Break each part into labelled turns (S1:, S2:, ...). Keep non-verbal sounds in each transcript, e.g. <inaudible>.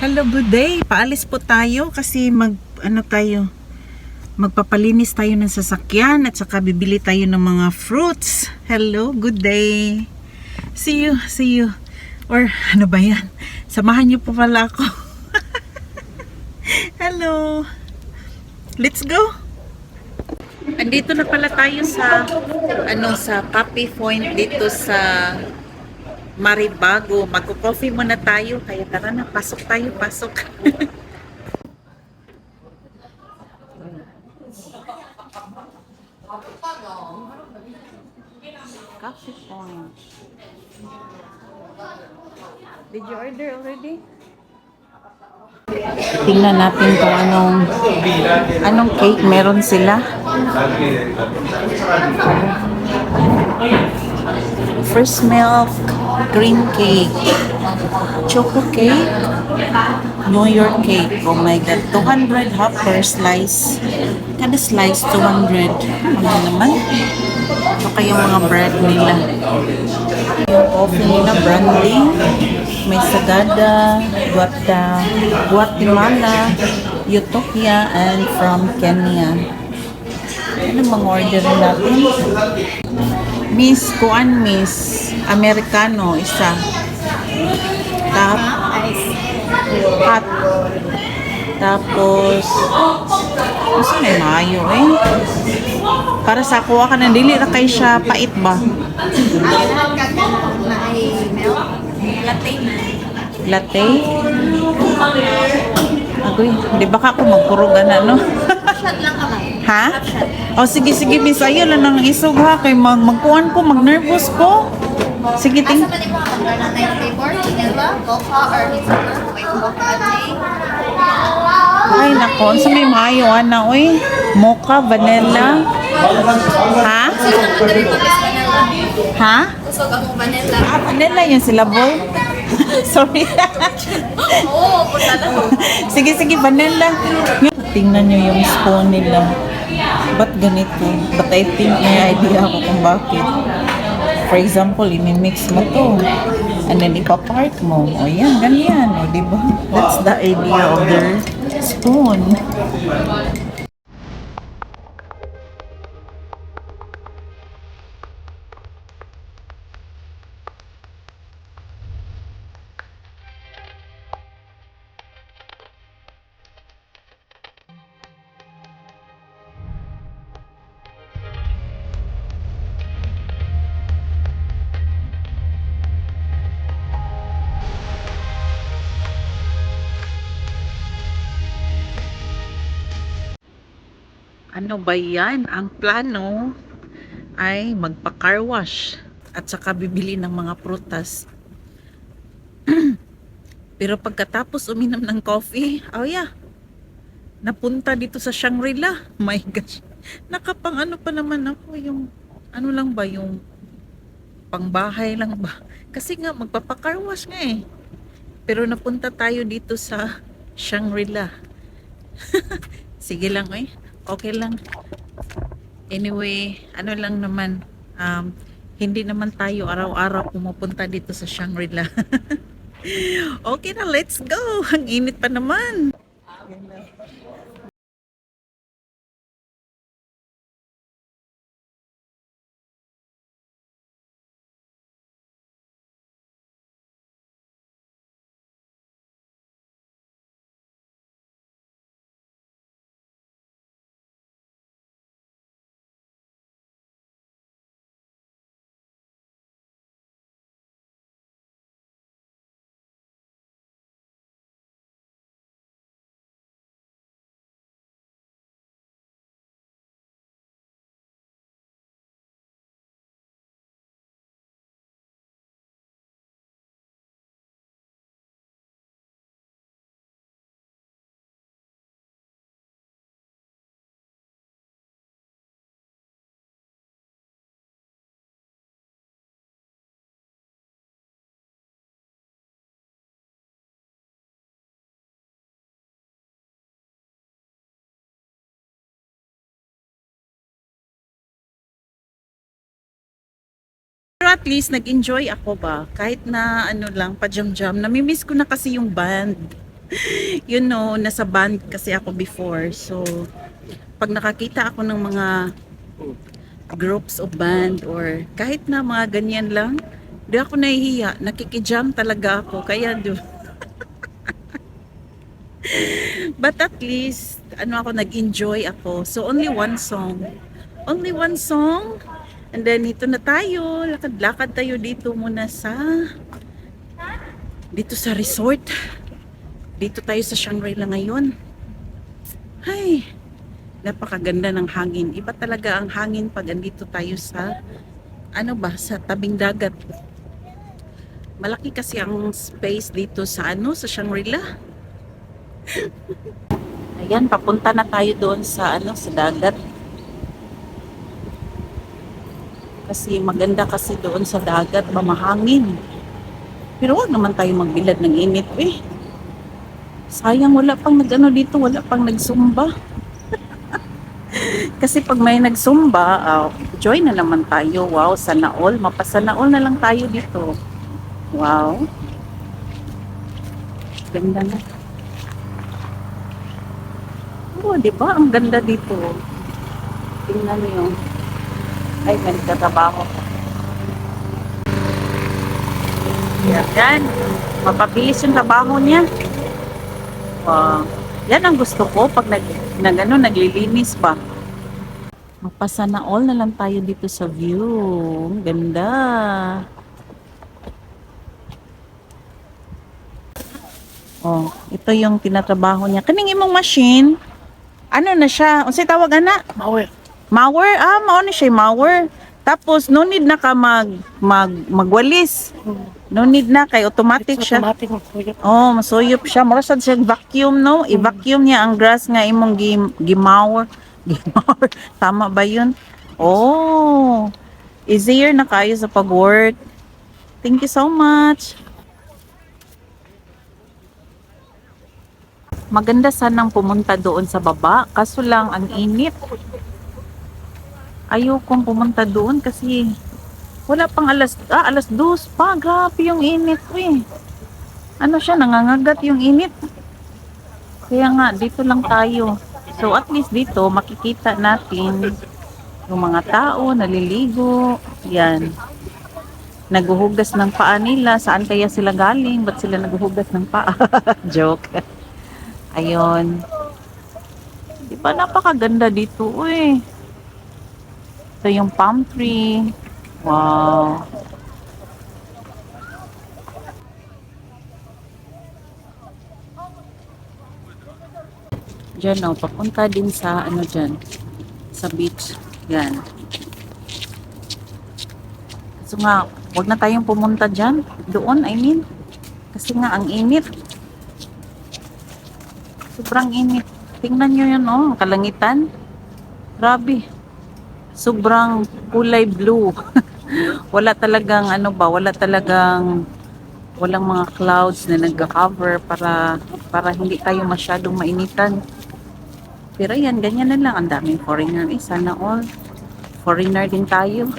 S1: Hello, good day. Paalis po tayo kasi mag ano tayo magpapalinis tayo ng sasakyan at saka bibili tayo ng mga fruits. Hello, good day. See you, see you. Or ano ba yan? Samahan niyo po pala ako. <laughs> Hello. Let's go. Andito na pala tayo sa ano sa Coffee Point dito sa Maribago. Magko-coffee muna tayo. Kaya tara na, pasok tayo, pasok. Coffee Point. Did you order already? Tingnan natin kung anong anong cake meron sila. First milk, cream cake, choco cake, New York cake. Oh my God. 200 half per slice. Kada slice, 200. Ano naman? Baka yung mga bread nila. Yung coffee nila, branding. May Sagada, Guata, Guatemala, Utopia, and from Kenya. Ano mga order natin? Miss Kuan Miss Americano isa. Tap hot. Tapos Gusto may mayo eh. Para sa kuha ka ng dili ra kay siya pait ba? Latte? Agoy, di ba ka ako magpurugan na, no? ha? O sige, sige, miss. Ayaw lang nang isog ha. Kay mag magkuhan ko, mag-nervous ko. Sige, ting.
S2: Asa man imo ang order ng night flavor? Vanilla, mocha, or mocha latte.
S1: Ay, nako. Sa may mayo, ana, uy. Mocha, vanilla. Ha?
S2: Na.
S1: Ha?
S2: Ka mong vanilla.
S1: Ah, vanilla yung sila, boy. <laughs> Sorry.
S2: Oo, punta
S1: sige, sige, vanilla. Tingnan nyo yung spoon nila. Ba't ganito? But I think may idea ako kung bakit. For example, imimix mo to. And then ipapark mo. O yan, ganyan. O, diba? That's the idea of their spoon. Ano ba yan? Ang plano ay magpa-car wash at saka bibili ng mga prutas. <clears throat> Pero pagkatapos uminom ng coffee, oh yeah, napunta dito sa Shangri-La. <laughs> My gosh. Nakapang ano pa naman ako yung, ano lang ba, yung pangbahay lang ba? <laughs> Kasi nga, magpapa-car wash nga eh. Pero napunta tayo dito sa Shangri-La. <laughs> Sige lang eh. Okay lang. Anyway, ano lang naman, um, hindi naman tayo araw-araw pumupunta dito sa Shangri-La. <laughs> okay na, let's go. Ang init pa naman. At least nag-enjoy ako ba? Kahit na ano lang, pa-jam-jam. Namimiss ko na kasi yung band. <laughs> you know, nasa band kasi ako before. So, pag nakakita ako ng mga groups of band or kahit na mga ganyan lang, di ako nahihiya. Nakikijam talaga ako. Kaya, do, <laughs> But at least, ano ako, nag-enjoy ako. So, only one song. Only one song. And then, ito na tayo. Lakad-lakad tayo dito muna sa dito sa resort. Dito tayo sa Shangri-La ngayon. Ay, napakaganda ng hangin. Iba talaga ang hangin pag andito tayo sa ano ba, sa tabing dagat. Malaki kasi ang space dito sa ano, sa Shangri-La. <laughs> Ayan, papunta na tayo doon sa ano, sa dagat. Kasi maganda kasi doon sa dagat, mamahangin. Pero wag naman tayo magbilad ng init eh. Sayang wala pang nagano dito, wala pang nagsumba. <laughs> Kasi pag may nagsumba, ah, join na naman tayo. Wow, sana all. Mapasana all na lang tayo dito. Wow. Ganda na. Oo, di ba? Ang ganda dito. Tingnan yung... Ay, may nagtatrabaho. Yan. Mapabilis yung trabaho niya. Wow. Yan ang gusto ko pag nag, nag ano, naglilinis ba. Mapasa na all na lang tayo dito sa view. Ganda. Oh, ito yung tinatrabaho niya. Kaning imong machine, ano na siya? Unsay tawag ana?
S3: Mawer.
S1: Mower? Ah, mao ni siya mower. Tapos no need na ka mag, mag magwalis. No need na kay automatic siya.
S3: Automatic yun.
S1: Oh, masuyop siya. Mura sad siya vacuum, no? I-vacuum niya ang grass nga imong gim gimower. <laughs> Gimower. Tama ba yun? Oh. Easier na kayo sa pag-work. Thank you so much. Maganda sanang pumunta doon sa baba. Kaso lang, ang init. Ayokong pumunta doon kasi wala pang alas, ah, alas dos pa. Grabe yung init, eh ano siya, nangangagat yung init. Kaya nga, dito lang tayo. So, at least dito, makikita natin yung mga tao, naliligo. Yan. Naguhugas ng paa nila. Saan kaya sila galing? Ba't sila naguhugas ng paa? <laughs> Joke. Ayun. Di ba napakaganda dito, uy. Ito yung palm tree. Wow. Diyan, oh, papunta din sa, ano dyan, sa beach. Yan. So nga, wag na tayong pumunta dyan. Doon, I mean. Kasi nga, ang init. Sobrang init. Tingnan nyo yun, oh, ang kalangitan. Grabe. Sobrang kulay blue. <laughs> wala talagang, ano ba, wala talagang walang mga clouds na nagka-cover para para hindi tayo masyadong mainitan. Pero yan, ganyan na lang. Ang daming foreigner. Eh, sana all. Foreigner din tayo.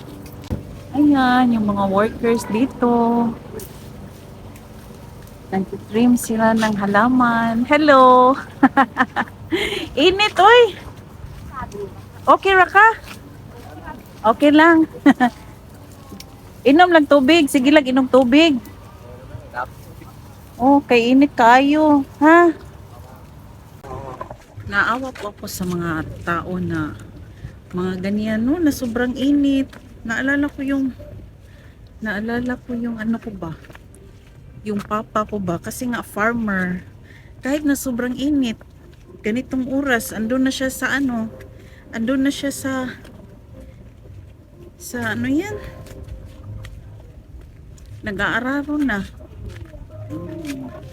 S1: <laughs> Ayan, yung mga workers dito. Nagtitrim sila ng halaman. Hello! <laughs> Init, oy! Okay, Raka? Okay lang. <laughs> inom lang tubig. Sige lang, inom tubig. Oh, kay init kayo. Ha? Naawa po ako sa mga tao na mga ganyan no, na sobrang init. Naalala ko yung naalala ko yung ano ko ba? Yung papa ko ba? Kasi nga farmer. Kahit na sobrang init, ganitong oras, andun na siya sa ano, andun na siya sa sa ano yan? Nag-aararo na.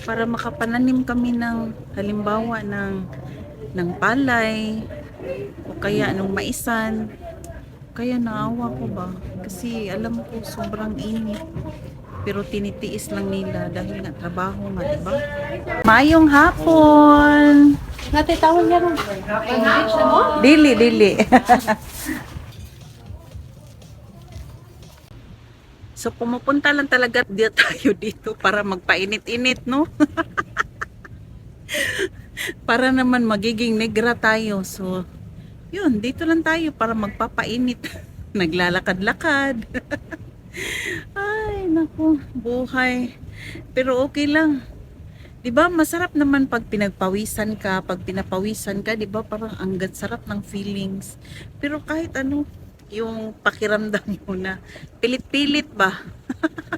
S1: Para makapananim kami ng halimbawa ng ng palay o kaya nung maisan. Kaya naawa ko ba? Kasi alam ko sobrang init. Pero tinitiis lang nila dahil nga trabaho nga diba Mayong hapon
S3: Natitawag niya rin.
S1: dili dili So pumupunta lang talaga di tayo dito para magpainit-init no <laughs> para naman magiging negra tayo. So, yun, dito lang tayo para magpapainit. <laughs> Naglalakad-lakad. <laughs> Ay, naku, buhay. Pero okay lang. 'Di ba? Masarap naman pag pinagpawisan ka, pag pinapawisan ka, 'di ba? Parang ang sarap ng feelings. Pero kahit ano, yung pakiramdam <laughs> mo na pilit-pilit ba?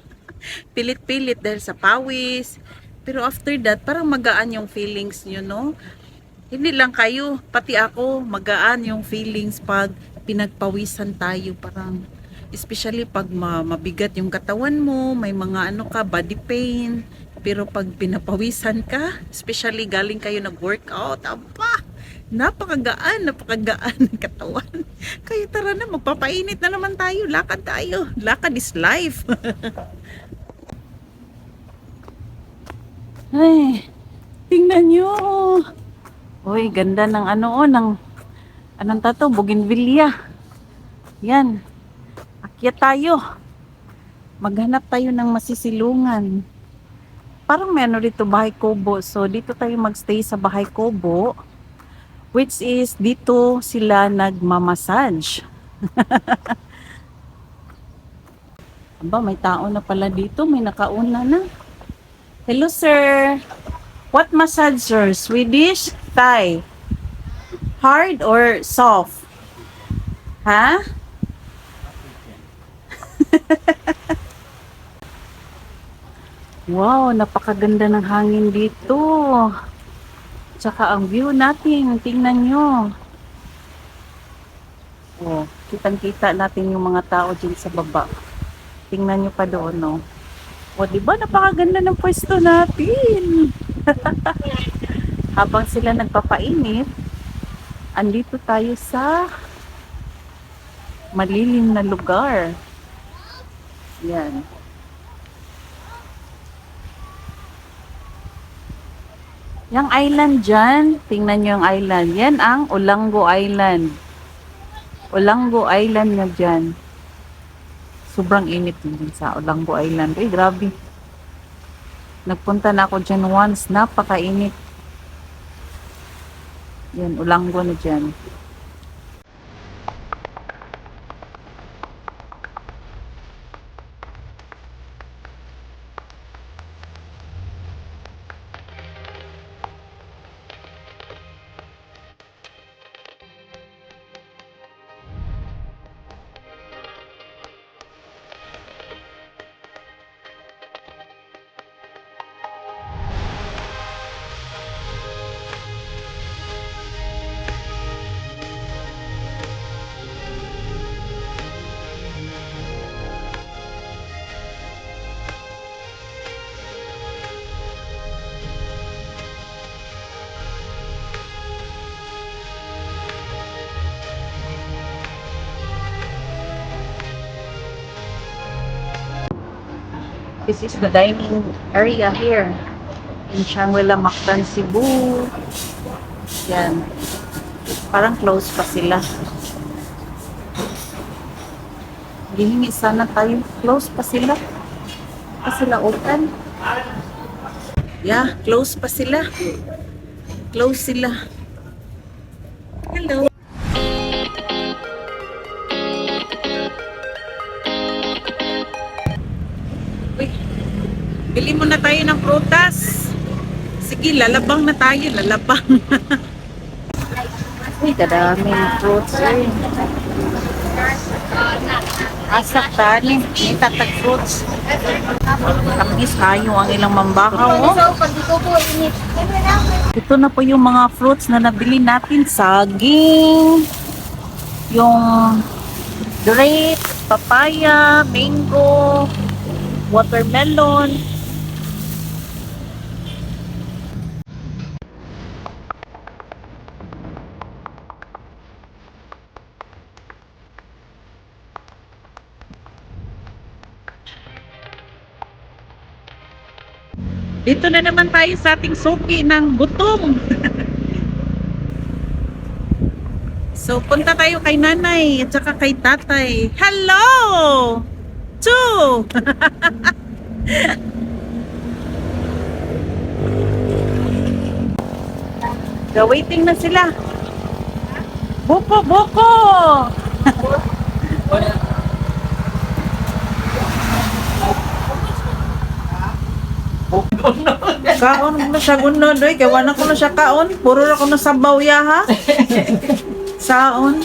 S1: <laughs> pilit-pilit dahil sa pawis. Pero after that, parang magaan yung feelings nyo, no? Hindi lang kayo, pati ako, magaan yung feelings pag pinagpawisan tayo. Parang, especially pag ma- mabigat yung katawan mo, may mga ano ka, body pain. Pero pag pinapawisan ka, especially galing kayo nag-workout, aba, napakagaan, napakagaan ng katawan. <laughs> Kaya tara na, magpapainit na naman tayo, lakad tayo. Lakad is life. <laughs> Ay, tingnan nyo. Uy, ganda ng ano, oh, ng, anong tato, bougainvillea. Yan. Akyat tayo. Maghanap tayo ng masisilungan. Parang may dito, Bahay Kobo. So, dito tayo magstay sa Bahay Kobo. Which is, dito sila nagmamassage. <laughs> Aba, may tao na pala dito. May nakauna na. Hello, sir. What massage, sir? Swedish? Thai? Hard or soft? Ha? <laughs> wow, napakaganda ng hangin dito. Tsaka ang view natin, tingnan nyo. Oh, kitang-kita natin yung mga tao dyan sa baba. Tingnan nyo pa doon, no? O, di ba napakaganda ng pwesto natin? <laughs> Habang sila nagpapainit, andito tayo sa malilim na lugar. Yan. Yung island dyan, tingnan nyo yung island. Yan ang Olango Island. Olango Island na dyan. Sobrang init din sa Olango Island. Ay, grabe. Nagpunta na ako dyan once. Napakainit. Yan, Olango na dyan. This is the dining area here in Shangri-La Mactan, Cebu. Yan. Parang close pa sila. Gihingi sana tayo. Close pa sila. Pa sila open. Yeah, close pa sila. Close sila. Hello. Tayo ng prutas. Sige, lalabang na tayo, lalabang. Uy, kadaming fruits eh. Asak tani, itatag fruits. Tamis kayo ang ilang mambakaw. Oh. Ito na po yung mga fruits na nabili natin. Saging, yung grape, papaya, mango, watermelon. Dito na naman tayo sa ating suki ng gutom. so, punta tayo kay nanay at saka kay tatay. Hello! Two! <laughs> Ga-waiting na sila. Buko, buko! <laughs> kaon mo na siya gunod, oy. Kaya wala ko na siya kaon. Puro na ko na sabaw ya, ha? Saon.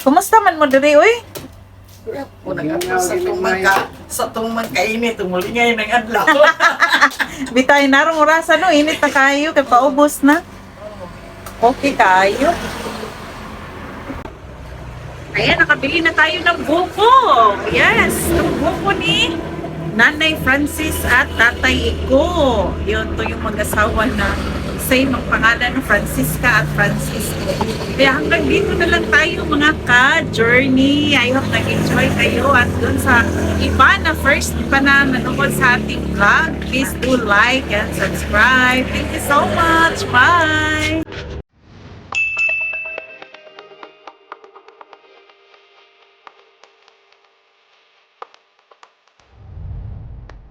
S1: Kumusta man mo diri, oy?
S4: sa itong magka, sa itong magkainit, umulingay ng adlaw. <laughs>
S1: Bitay na rong orasa no, init na kayo kay paubos na. Okay kayo. Ayan, nakabili na tayo ng buko. Yes, ng buko ni Nanay Francis at Tatay Iko. Yun, to yung mag-asawa na same ang pangalan ng Francisca at Francisco. Kaya hanggang dito na lang tayo mga ka-journey. I hope nag-enjoy kayo at dun sa iba na first pa na nanood sa ating vlog, please do like and subscribe. Thank you so much. Bye!